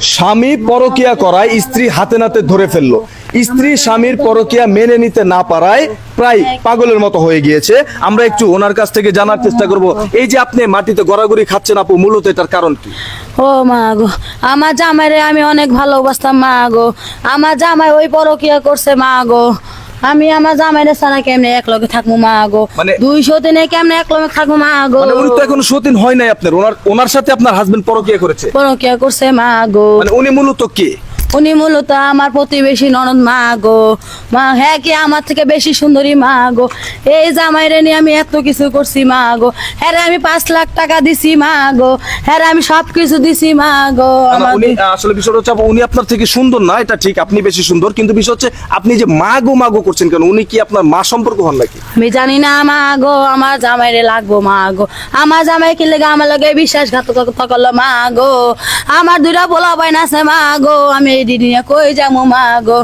স্বামী পরকিয়া করায় স্ত্রী হাতে নাতে ধরে ফেলল। স্ত্রী স্বামীর পরকিয়া মেনে নিতে না পারায় প্রায় পাগলের মতো হয়ে গিয়েছে। আমরা একটু ওনার কাছ থেকে জানার চেষ্টা করব। এই যে আপনি মাটিতে গড়াগড়ি খাচ্ছেন আপু, মূলত এটার কারণ কি? ও মা গো, আমার জামাইরে আমি অনেক ভালোবাসতাম মা গো। আমার জামাই ওই পরকিয়া করছে মা গো। আমি আমার জামাইরে ছাড়া কেমনে এক লগে থাকব মা গো? মানে- দুইশো দিনে কেমনে এক লগে থাকব মা গো? মানে উনি তো এখনও সতিন হয় নাই আপনার। ওনার ওনার সাথে আপনার হাজবেন্ড পরকিয়া করেছে। পরকিয়া করছে মা গো। মানে উনি মূলত কে? উনি মূলত আমার প্রতিবেশী ননদ মা গো। মা হ্যাঁ কি আমার থেকে বেশি সুন্দরী মা গো। এই জামাইরে নিয়ে আমি এত কিছু করছি মা গো। হ্যাঁ আমি পাঁচ লাখ টাকা দিছি মা গো। হ্যাঁ আমি সব কিছু দিছি মা গো উনি আসলে বিষয়টা হচ্ছে উনি আপনার থেকে সুন্দর না এটা ঠিক আপনি বেশি সুন্দর কিন্তু বিষয় হচ্ছে আপনি যে মাগো মাগো করছেন কেন উনি কি আপনার মা সম্পর্ক হন নাকি? আমি জানি না মা গো আমার জামাইরে লাগবো মা গো। আমার জামাই কি লেগে আমার লগে বিশ্বাসঘাতকতা করল মা গো? আমার দুইটা বলা পাই না মা গো আমি দিনে কই যাব মা গো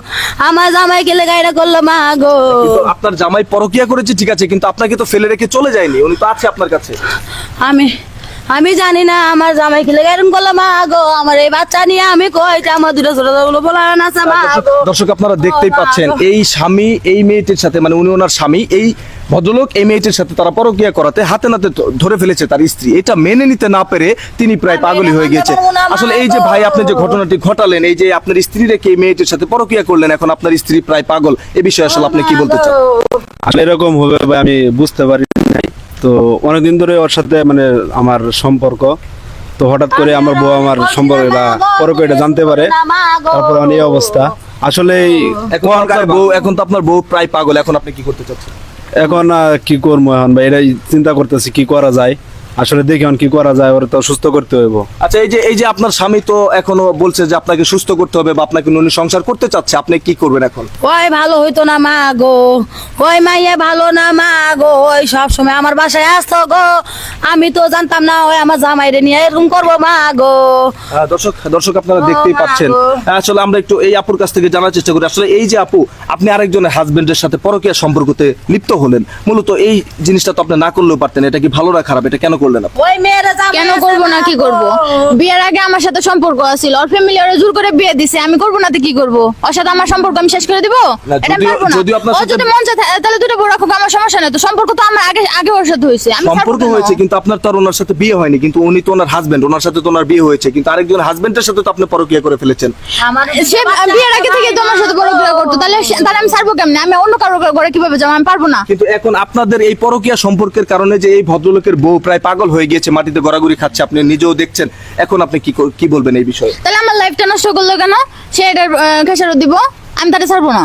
আমার জামাই লেগে এটা করল মা গো আপনার জামাই পরকিয়া করেছে ঠিক আছে কিন্তু আপনাকে তো ফেলে রেখে চলে যায়নি উনি তো আছে আপনার কাছে। আমি আমি জানি না আমার জামাই কি লেগে এরকম করল মা গো আমার এই বাচ্চা নিয়ে আমি কই যে আমার দুটো ছোট ছোট বলা না আছে মা দর্শক- আপনারা দেখতেই পাচ্ছেন এই স্বামী এই মেয়েটির সাথে মানে উনি ওনার স্বামী এই ভদ্রলোক এই মেয়েটির সাথে তারা পরকিয়া করাতে হাতে নাতে ধরে ফেলেছে তার স্ত্রী। এটা মেনে নিতে না পেরে তিনি প্রায় আমি পাগলই হয়ে গিয়েছে। মা আসলে এই যে ভাই আপনি যে ঘটনাটি ঘটালেন এই যে আপনার স্ত্রী রেখে এই মেয়েটির সাথে পরকিয়া করলেন এখন আপনার স্ত্রী প্রায় পাগল। এ বিষয়ে আসলে আপনি কি বলতে চান? আসলে এরকম হবে বা আমি বুঝতে পারি নাই। তো অনেকদিন ধরে ওর সাথে মানে আমার সম্পর্ক। তো হঠাৎ করে আমার বউ আমার সম্পর্কে বা পরকে এটা জানতে পারে। তারপর অনেক অবস্থা। আসলে এখন বউ এখন তো আপনার বউ প্রায় পাগল এখন আপনি কি করতে চাচ্ছেন? এখন কি করব এখন? ভাই এটাই চিন্তা করতেছি কি করা যায়? আসলে দেখি কি করা যায় ওরা তো সুস্থ করতে হইব। আচ্ছা এই যে এই যে আপনার স্বামী তো এখনও বলছে যে আপনাকে সুস্থ করতে হবে বা আপনাকে উনি সংসার করতে চাচ্ছে আপনি কি করবেন এখন? ওই ভালো হইতো না মা গো ওই মাইয়া ভালো না মা গো ওই সব সময় আমার বাসায় আসতো গো। আমি তো জানতাম না ওই আমার জামাইরে নিয়ে এরকম করব মা গো। আহ, দর্শক দর্শক আপনারা দেখতেই পাচ্ছেন। গো। আসলে আমরা একটু এই আপুর কাছ থেকে জানার চেষ্টা করি। আসলে এই যে আপু আপনি আরেকজনের হাজবেন্ডের সাথে পরকীয়া সম্পর্কতে লিপ্ত হলেন। মূলত এই জিনিসটা তো আপনি না করলেও পারতেন এটা কি ভালো না খারাপ? এটা কেন করলেন? মেয়েরা কেন করব না কি করব? বিয়ের আগে আমার সাথে সম্পর্ক আছিল ওর ফ্যামিলি ওরা জোর করে বিয়ে দিছে আমি করব না তো কি করব? ওর সাথে আমার সম্পর্ক আমি শেষ করে দিব? না, এটা পারব না। আপনার ও সাথে- যদি মন চায় তাহলে দুটো বড় রাখুক আমার সমস্যা নেই তো সম্পর্ক তো আমার আগে আগে ওর সাথে হয়েছে আমি সম্পর্ক হয়েছে কিন্তু আপনার তো ওনার সাথে বিয়ে হয়নি কিন্তু উনি তো ওনার হাজবেন্ড ওনার সাথে তো ওনার বিয়ে হয়েছে কিন্তু আরেকজন হাজবেন্ডের সাথে তো আপনি পরকীয়া করে ফেলেছেন। আমার সে বিয়ের আগে থেকে তোমার সাথে করতো তাহলে তাহলে আমি ছাড়বো কেমনে? আমি অন্য কারও ঘরে কীভাবে যাব? আমি পারব না। কিন্তু এখন আপনাদের এই পরকিয়া সম্পর্কের কারণে যে এই ভদ্রলোকের বউ প্রায় পাগল হয়ে গিয়েছে, মাটিতে গড়াগড়ি খাচ্ছে, আপনি নিজেও দেখছেন। এখন আপনি কি কি বলবেন এই বিষয়ে? তাহলে আমার লাইফটা নষ্ট করল কেন? সে এটার খেসারত দিব। আমি তাহলে ছাড়বো না।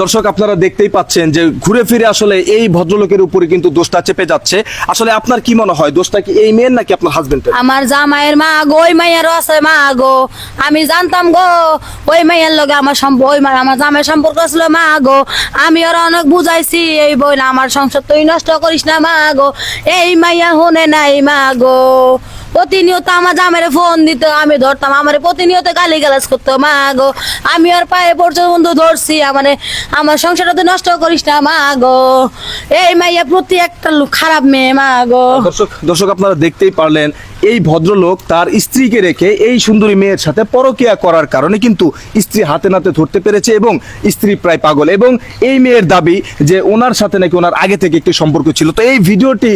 দর্শক, আপনারা দেখতেই পাচ্ছেন যে ঘুরে ফিরে আসলে এই ভদ্রলোকের উপরে কিন্তু দোষটা চেপে যাচ্ছে। আসলে আপনার কি মনে হয়, দোষটা কি এই মেয়ের নাকি আপনার হাজবেন্ডের আমার জামাইয়ের মা গো, ওই মাইয়ারও আছে মা গো। আমি জানতাম গো, ওই মাইয়ার লগে আমার সম্পর্ক ওই আমার জামাইয়ের সম্পর্ক ছিল মা গো। আমি আর অনেক বুঝাইছি, এই বই না আমার সংসার তুই নষ্ট করিস না মা গো। এই মাইয়া হনে নাই মা গো। প্রতিনিয়ত আমার জামাইরে ফোন দিত, আমি ধরতাম, আমার প্রতিনিয়ত গালি গালাজ করতো, মা গো, আমি আর পায়ে পর্যন্ত ধরছি আমার আমার সংসারটা তুই নষ্ট করিস না, মা গো। এই মাইয়া প্রতি একটা খারাপ মেয়ে, মা গো। দর্শক দর্শক আপনারা দেখতেই পারলেন, এই ভদ্রলোক তার স্ত্রীকে রেখে এই সুন্দরী মেয়ের সাথে পরকিয়া করার কারণে কিন্তু স্ত্রী হাতে নাতে ধরতে পেরেছে এবং স্ত্রী প্রায় পাগল। এবং এই মেয়ের দাবি যে ওনার সাথে নাকি ওনার আগে থেকে একটি সম্পর্ক ছিল। তো এই ভিডিওটি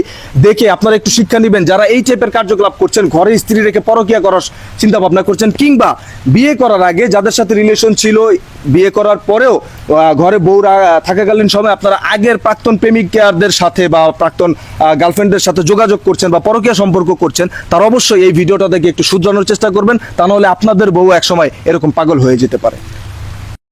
দেখে আপনারা একটু শিক্ষা নেবেন, যারা এই টাইপের কার্যকলাপ করছেন, ঘরে স্ত্রী রেখে পরকিয়া করার চিন্তা ভাবনা করছেন, কিংবা বিয়ে করার আগে যাদের সাথে রিলেশন ছিল, বিয়ে করার পরেও ঘরে বউরা থাকাকালীন সময় আপনারা আগের প্রাক্তন প্রেমিকারদের সাথে বা প্রাক্তন গার্লফ্রেন্ডদের সাথে যোগাযোগ করছেন বা পরকীয়া সম্পর্ক করছেন, তার অবশ্যই এই ভিডিওটা দেখে একটু শুধরানোর চেষ্টা করবেন, তা নাহলে আপনাদের বউ একসময় এরকম পাগল হয়ে যেতে পারে।